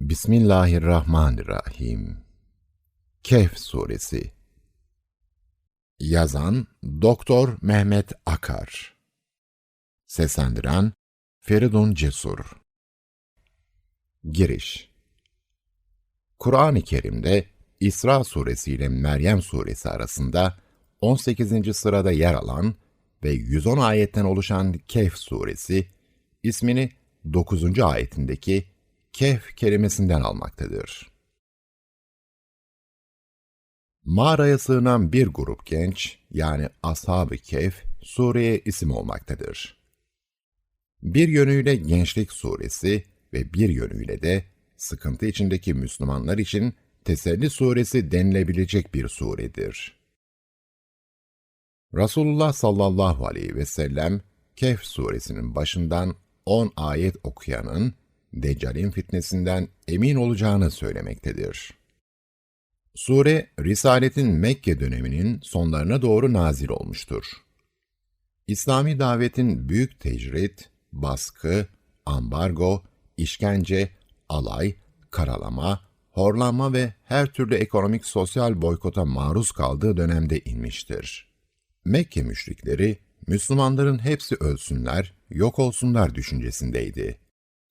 Bismillahirrahmanirrahim. Kehf Suresi Yazan Doktor Mehmet Akar Seslendiren Feridun Cesur Giriş Kur'an-ı Kerim'de İsra Suresi ile Meryem Suresi arasında 18. sırada yer alan ve 110 ayetten oluşan Kehf Suresi, ismini 9. ayetindeki Kehf kelimesinden almaktadır. Mağaraya sığınan bir grup genç, yani Ashab-ı Kehf, sureye isim olmaktadır. Bir yönüyle Gençlik Suresi ve bir yönüyle de sıkıntı içindeki Müslümanlar için Teselli Suresi denilebilecek bir suredir. Resulullah sallallahu aleyhi ve sellem, Kehf suresinin başından 10 ayet okuyanın, Deccal'in fitnesinden emin olacağını söylemektedir. Sure, Risaletin Mekke döneminin sonlarına doğru nazil olmuştur. İslami davetin büyük tecrit, baskı, ambargo, işkence, alay, karalama, horlanma ve her türlü ekonomik sosyal boykota maruz kaldığı dönemde inmiştir. Mekke müşrikleri, Müslümanların hepsi ölsünler, yok olsunlar düşüncesindeydi.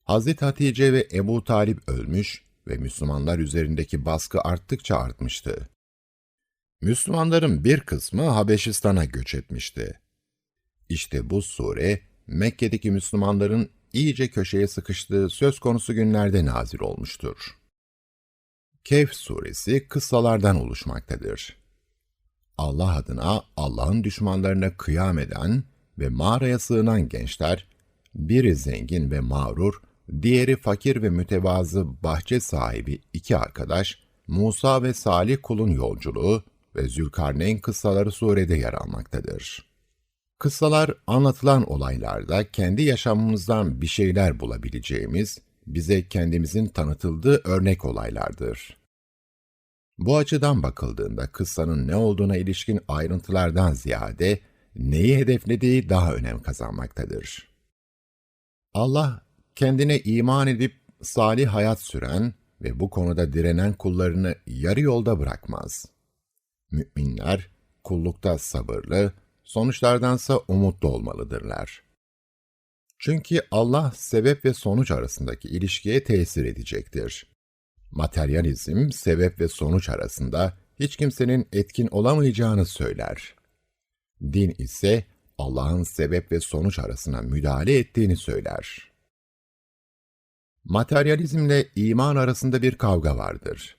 Hazreti Hatice ve Ebu Talip ölmüş ve Müslümanlar üzerindeki baskı arttıkça artmıştı. Müslümanların bir kısmı Habeşistan'a göç etmişti. İşte bu sure, Mekke'deki Müslümanların iyice köşeye sıkıştığı söz konusu günlerde nazil olmuştur. Kehf suresi kıssalardan oluşmaktadır. Allah adına Allah'ın düşmanlarına kıyam eden ve mağaraya sığınan gençler, biri zengin ve mağrur, diğeri fakir ve mütevazı bahçe sahibi iki arkadaş, Musa ve Salih kulun yolculuğu ve Zülkarneyn kıssaları surede yer almaktadır. Kıssalar anlatılan olaylarda kendi yaşamımızdan bir şeyler bulabileceğimiz, bize kendimizin tanıtıldığı örnek olaylardır. Bu açıdan bakıldığında kıssanın ne olduğuna ilişkin ayrıntılardan ziyade neyi hedeflediği daha önem kazanmaktadır. Allah kendine iman edip salih hayat süren ve bu konuda direnen kullarını yarı yolda bırakmaz. Müminler kullukta sabırlı, sonuçlardansa umutlu olmalıdırlar. Çünkü Allah sebep ve sonuç arasındaki ilişkiye tesir edecektir. Materyalizm, sebep ve sonuç arasında hiç kimsenin etkin olamayacağını söyler. Din ise Allah'ın sebep ve sonuç arasına müdahale ettiğini söyler. Materyalizmle iman arasında bir kavga vardır.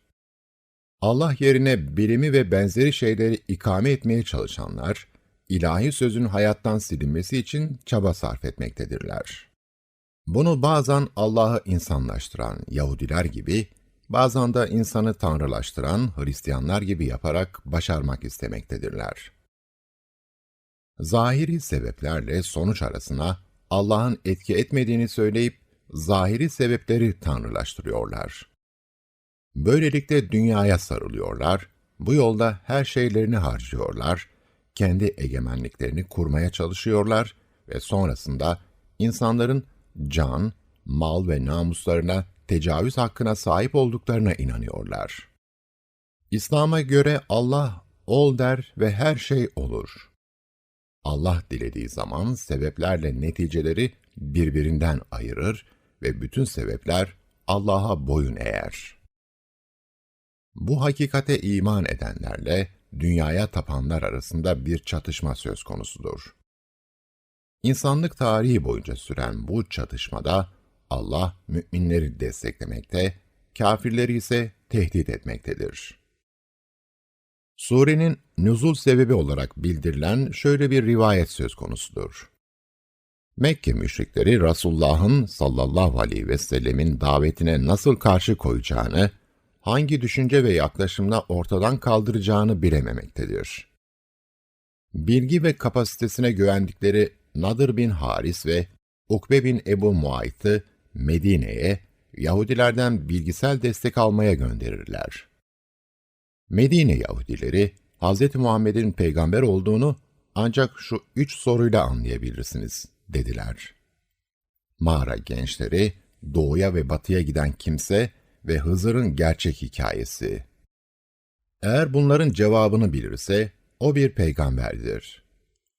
Allah yerine bilimi ve benzeri şeyleri ikame etmeye çalışanlar, ilahi sözün hayattan silinmesi için çaba sarf etmektedirler. Bunu bazen Allah'ı insanlaştıran Yahudiler gibi, bazen de insanı tanrılaştıran Hristiyanlar gibi yaparak başarmak istemektedirler. Zahiri sebeplerle sonuç arasına Allah'ın etki etmediğini söyleyip, zahiri sebepleri tanrılaştırıyorlar. Böylelikle dünyaya sarılıyorlar, bu yolda her şeylerini harcıyorlar, kendi egemenliklerini kurmaya çalışıyorlar ve sonrasında insanların can, mal ve namuslarına tecavüz hakkına sahip olduklarına inanıyorlar. İslam'a göre Allah ol der ve her şey olur. Allah dilediği zaman sebeplerle neticeleri birbirinden ayırır ve bütün sebepler Allah'a boyun eğer. Bu hakikate iman edenlerle dünyaya tapanlar arasında bir çatışma söz konusudur. İnsanlık tarihi boyunca süren bu çatışmada Allah müminleri desteklemekte, kafirleri ise tehdit etmektedir. Surenin nüzul sebebi olarak bildirilen şöyle bir rivayet söz konusudur. Mekke müşrikleri Resulullah'ın sallallahu aleyhi ve sellemin davetine nasıl karşı koyacağını, hangi düşünce ve yaklaşımla ortadan kaldıracağını bilememektedir. Bilgi ve kapasitesine güvendikleri Nadir bin Haris ve Ukbe bin Ebu Muayt'ı Medine'ye Yahudilerden bilgisel destek almaya gönderirler. Medine Yahudileri, Hz. Muhammed'in peygamber olduğunu ancak şu üç soruyla anlayabilirsiniz dediler. Mağara gençleri, doğuya ve batıya giden kimse ve Hızır'ın gerçek hikayesi. Eğer bunların cevabını bilirse, o bir peygamberdir.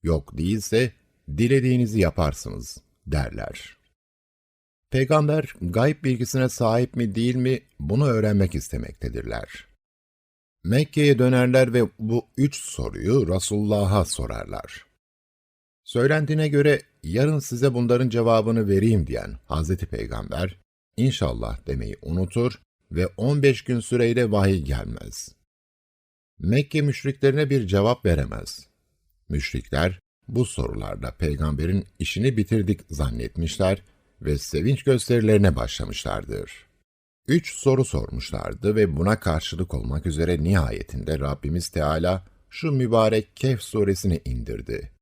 Yok değilse, dilediğinizi yaparsınız, derler. Peygamber, gayb bilgisine sahip mi değil mi, bunu öğrenmek istemektedirler. Mekke'ye dönerler ve bu üç soruyu Resulullah'a sorarlar. Söylentiğine göre yarın size bunların cevabını vereyim diyen Hazreti Peygamber, inşallah demeyi unutur ve 15 gün süreyle vahiy gelmez. Mekke müşriklerine bir cevap veremez. Müşrikler bu sorularda peygamberin işini bitirdik zannetmişler ve sevinç gösterilerine başlamışlardır. Üç soru sormuşlardı ve buna karşılık olmak üzere nihayetinde Rabbimiz Teala şu mübarek Kehf suresini indirdi.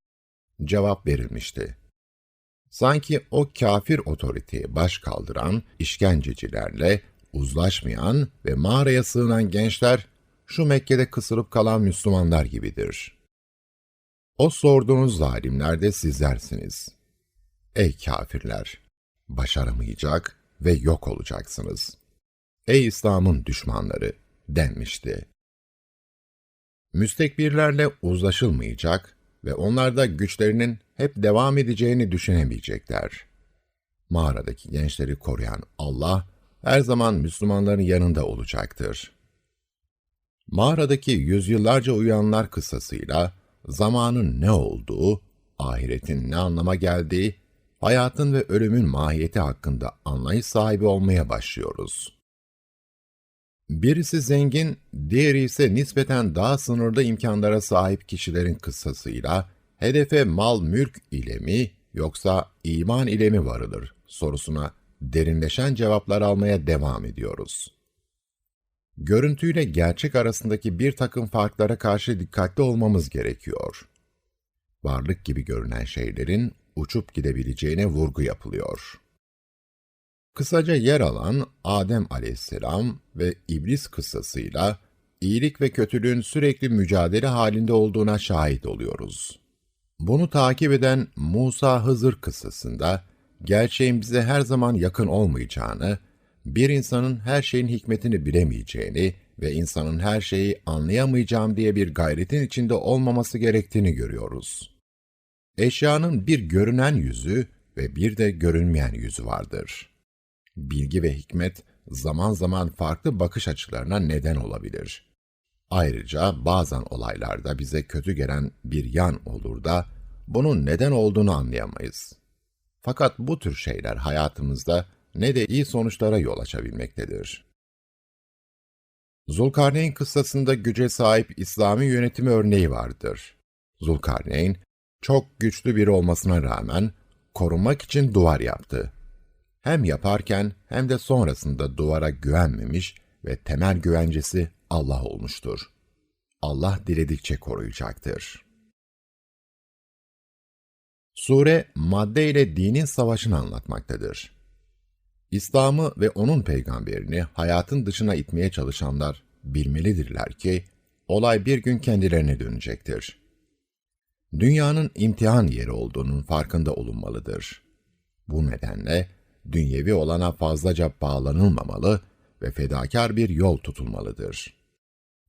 Cevap verilmişti. Sanki o kafir otoriteye baş kaldıran işkencecilerle uzlaşmayan ve mağaraya sığınan gençler şu Mekke'de kısılıp kalan Müslümanlar gibidir. O sorduğunuz zalimler de sizlersiniz. Ey kafirler! Başaramayacak ve yok olacaksınız. Ey İslam'ın düşmanları! denmişti. Müstekbirlerle uzlaşılmayacak ve onlar da güçlerinin hep devam edeceğini düşünemeyecekler. Mağaradaki gençleri koruyan Allah, her zaman Müslümanların yanında olacaktır. Mağaradaki yüzyıllarca uyanlar kıssasıyla zamanın ne olduğu, ahiretin ne anlama geldiği, hayatın ve ölümün mahiyeti hakkında anlayış sahibi olmaya başlıyoruz. Birisi zengin, diğeri ise nispeten daha sınırda imkanlara sahip kişilerin kıssasıyla hedefe mal mülk ile mi yoksa iman ile mi varılır sorusuna derinleşen cevaplar almaya devam ediyoruz. Görüntüyle gerçek arasındaki bir takım farklara karşı dikkatli olmamız gerekiyor. Varlık gibi görünen şeylerin uçup gidebileceğine vurgu yapılıyor. Kısaca yer alan Adem aleyhisselam ve iblis kıssasıyla iyilik ve kötülüğün sürekli mücadele halinde olduğuna şahit oluyoruz. Bunu takip eden Musa Hızır kıssasında gerçeğin bize her zaman yakın olmayacağını, bir insanın her şeyin hikmetini bilemeyeceğini ve insanın her şeyi anlayamayacağım diye bir gayretin içinde olmaması gerektiğini görüyoruz. Eşyanın bir görünen yüzü ve bir de görünmeyen yüzü vardır. Bilgi ve hikmet zaman zaman farklı bakış açılarına neden olabilir. Ayrıca bazen olaylarda bize kötü gelen bir yan olur da bunun neden olduğunu anlayamayız. Fakat bu tür şeyler hayatımızda ne de iyi sonuçlara yol açabilmektedir. Zulkarneyn kıssasında güce sahip İslami yönetimi örneği vardır. Zulkarneyn, çok güçlü biri olmasına rağmen korunmak için duvar yaptı. Hem yaparken hem de sonrasında duvara güvenmemiş ve temel güvencesi Allah olmuştur. Allah diledikçe koruyacaktır. Sure, madde ile dinin savaşını anlatmaktadır. İslam'ı ve onun peygamberini hayatın dışına itmeye çalışanlar bilmelidirler ki, olay bir gün kendilerine dönecektir. Dünyanın imtihan yeri olduğunun farkında olunmalıdır. Bu nedenle, dünyevi olana fazlaca bağlanılmamalı ve fedakar bir yol tutulmalıdır.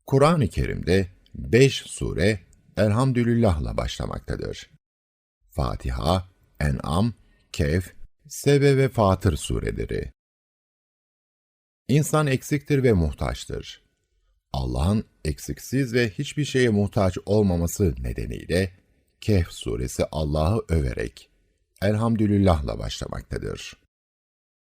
Kur'an-ı Kerim'de beş sure Elhamdülillah'la başlamaktadır. Fatiha, En'am, Kehf, Sebe ve Fatır sureleri. İnsan eksiktir ve muhtaçtır. Allah'ın eksiksiz ve hiçbir şeye muhtaç olmaması nedeniyle Kehf suresi Allah'ı överek Elhamdülillah'la başlamaktadır.